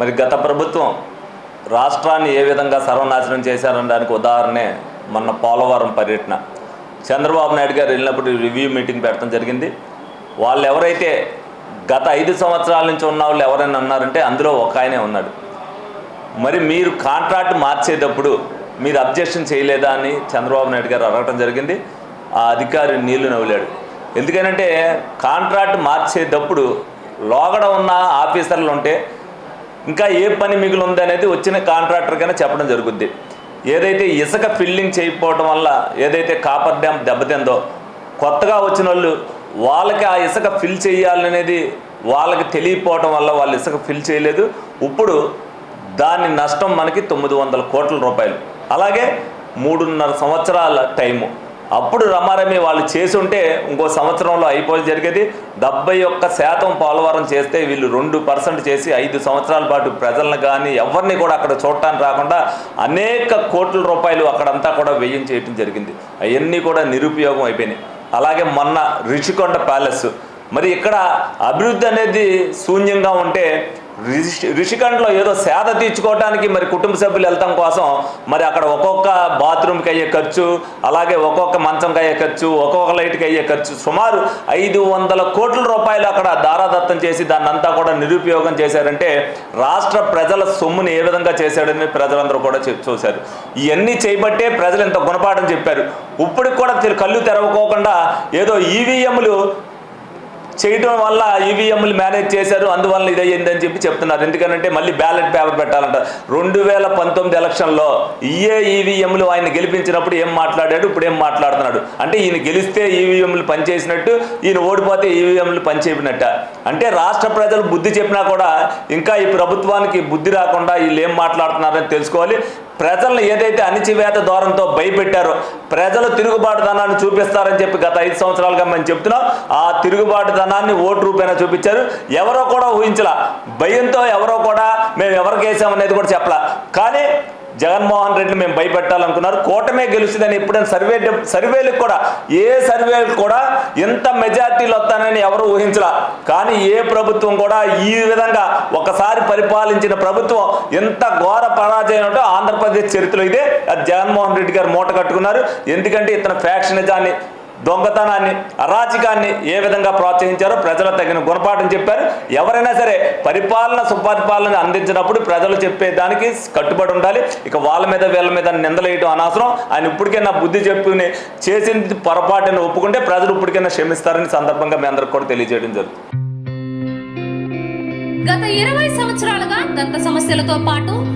మరి గత ప్రభుత్వం రాష్ట్రాన్ని ఏ విధంగా సర్వనాశనం చేశారనడానికి ఉదాహరణే మొన్న పోలవరం పర్యటన. చంద్రబాబు నాయుడు గారు వెళ్ళినప్పుడు రివ్యూ మీటింగ్ పెట్టడం జరిగింది. వాళ్ళు ఎవరైతే గత ఐదు సంవత్సరాల నుంచి ఉన్న వాళ్ళు ఎవరైనా ఉన్నారంటే అందులో ఒక ఆయనే ఉన్నాడు. మరి మీరు కాంట్రాక్ట్ మార్చేటప్పుడు మీరు అబ్జెక్షన్ చేయలేదా అని చంద్రబాబు నాయుడు గారు అడగటం జరిగింది. ఆ అధికారి నీళ్ళు నవ్వులాడు ఎందుకనంటే కాంట్రాక్ట్ మార్చేటప్పుడు లోగడ ఉన్న ఆఫీసర్లు ఉంటే ఇంకా ఏ పని మిగిలి ఉంది అనేది వచ్చిన కాంట్రాక్టర్కైనా చెప్పడం జరుగుద్ది. ఏదైతే ఇసుక ఫిల్లింగ్ చేయకపోవడం వల్ల ఏదైతే కాపర్ డ్యామ్ దెబ్బతిందో కొత్తగా వచ్చిన వాళ్ళు వాళ్ళకి ఆ ఇసుక ఫిల్ చేయాలనేది వాళ్ళకి తెలియకపోవటం వల్ల వాళ్ళు ఇసుక ఫిల్ చేయలేదు. ఇప్పుడు దాని నష్టం మనకి తొమ్మిది వందల కోట్ల రూపాయలు. అలాగే మూడున్నర సంవత్సరాల టైము. అప్పుడు రమారమి వాళ్ళు చేసుంటే ఇంకో సంవత్సరంలో అయిపోయి జరిగేది. డెబ్బై ఒక్క శాతం పోలవరం చేస్తే వీళ్ళు రెండు పర్సెంట్ చేసి ఐదు సంవత్సరాల పాటు ప్రజలను కానీ ఎవరిని కూడా అక్కడ చూడటానికి రాకుండా అనేక కోట్ల రూపాయలు అక్కడంతా కూడా వ్యయం చేయటం జరిగింది. అవన్నీ కూడా నిరుపయోగం అయిపోయినాయి. అలాగే మొన్న రిషికొండ ప్యాలెస్. మరి ఇక్కడ అభివృద్ధి అనేది శూన్యంగా ఉంటే రిషి రిషికొండలో ఏదో సేద తీర్చుకోవడానికి మరి కుటుంబ సభ్యులు వెళ్తాం కోసం మరి అక్కడ ఒక్కొక్క బాత్రూమ్కి అయ్యే ఖర్చు అలాగే ఒక్కొక్క మంచంకి అయ్యే ఖర్చు ఒక్కొక్క లైట్కి అయ్యే ఖర్చు. సుమారు ఐదు వందల కోట్ల రూపాయలు అక్కడ దారాదత్తం చేసి దాన్ని అంతా కూడా నిరుపయోగం చేశారంటే రాష్ట్ర ప్రజల సొమ్ముని ఏ విధంగా చేశాడని ప్రజలందరూ కూడా చెప్ చూశారు. ఇవన్నీ చేయబట్టే ప్రజలు ఇంత గుణపాఠం చెప్పారు. ఇప్పటికి కూడా కళ్ళు తెరవకోకుండా ఏదో ఈవీఎంలు చేయడం వల్ల ఈవీఎంలు మేనేజ్ చేశారు అందువల్ల ఇది చెప్పి చెప్తున్నారు. ఎందుకంటే మళ్ళీ బ్యాలెట్ పేపర్ పెట్టాలంట. రెండు వేల పంతొమ్మిది ఎలక్షన్లో ఈఏ ఈవీఎంలు ఆయన గెలిపించినప్పుడు ఏం మాట్లాడాడు? ఇప్పుడు ఏం మాట్లాడుతున్నాడు? అంటే ఈయన గెలిస్తే ఈవీఎంలు పనిచేసినట్టు ఈయన ఓడిపోతే ఈవీఎంలు పనిచేపినట్ట అంటే రాష్ట్ర ప్రజలు బుద్ధి చెప్పినా కూడా ఇంకా ఈ ప్రభుత్వానికి బుద్ధి రాకుండా వీళ్ళు ఏం మాట్లాడుతున్నారని తెలుసుకోవాలి. ప్రజలను ఏదైతే అణిచివేత దూరంతో భయపెట్టారో ప్రజలు తిరుగుబాటుదనాన్ని చూపిస్తారని చెప్పి గత ఐదు సంవత్సరాలుగా మేము చెప్తున్నాం. ఆ తిరుగుబాటుదనాన్ని ఓటు రూపేణా చూపించారు. ఎవరో కూడా ఊహించలా. భయంతో ఎవరో కూడా మేము ఎవరికి వేసామనేది కూడా చెప్పలా. కానీ జగన్మోహన్ రెడ్డిని మేము భయపెట్టాలనుకున్నారు. కూటమే గెలుస్తుందని ఎప్పుడైనా సర్వే సర్వేలకు కూడా ఏ సర్వేలకు కూడా ఎంత మెజార్టీలు వస్తానని ఎవరు ఊహించలా. కానీ ఏ ప్రభుత్వం కూడా ఈ విధంగా ఒకసారి పరిపాలించిన ప్రభుత్వం ఎంత ఘోర పరాజయం ఉంటో ఆంధ్రప్రదేశ్ చరిత్రలో ఇదే. అది జగన్మోహన్ రెడ్డి గారు మూట కట్టుకున్నారు. ఎందుకంటే ఇతను ఫ్యాక్షనిజాన్ని దొంగతనాన్ని అరాచకాన్ని ఏ విధంగా ప్రోత్సహించారో ప్రజలు తగిన గుణపాఠం చెప్పారు. ఎవరైనా సరే పరిపాలన సుపరిపాలన అందించినప్పుడు ప్రజలు చెప్పే దానికి కట్టుబడి ఉండాలి. ఇక వాళ్ళ మీద వీళ్ళ మీద నిందలేయడం అనవసరం. ఆయన ఇప్పటికైనా బుద్ధి చెప్పుకుని చేసింది పొరపాటుని ఒప్పుకుంటే ప్రజలు ఇప్పటికైనా క్షమిస్తారని సందర్భంగా మీ అందరికి కూడా తెలియజేయడం జరుగుతుంది. గత ఇరవై సంవత్సరాలుగా దంత సమస్యలతో పాటు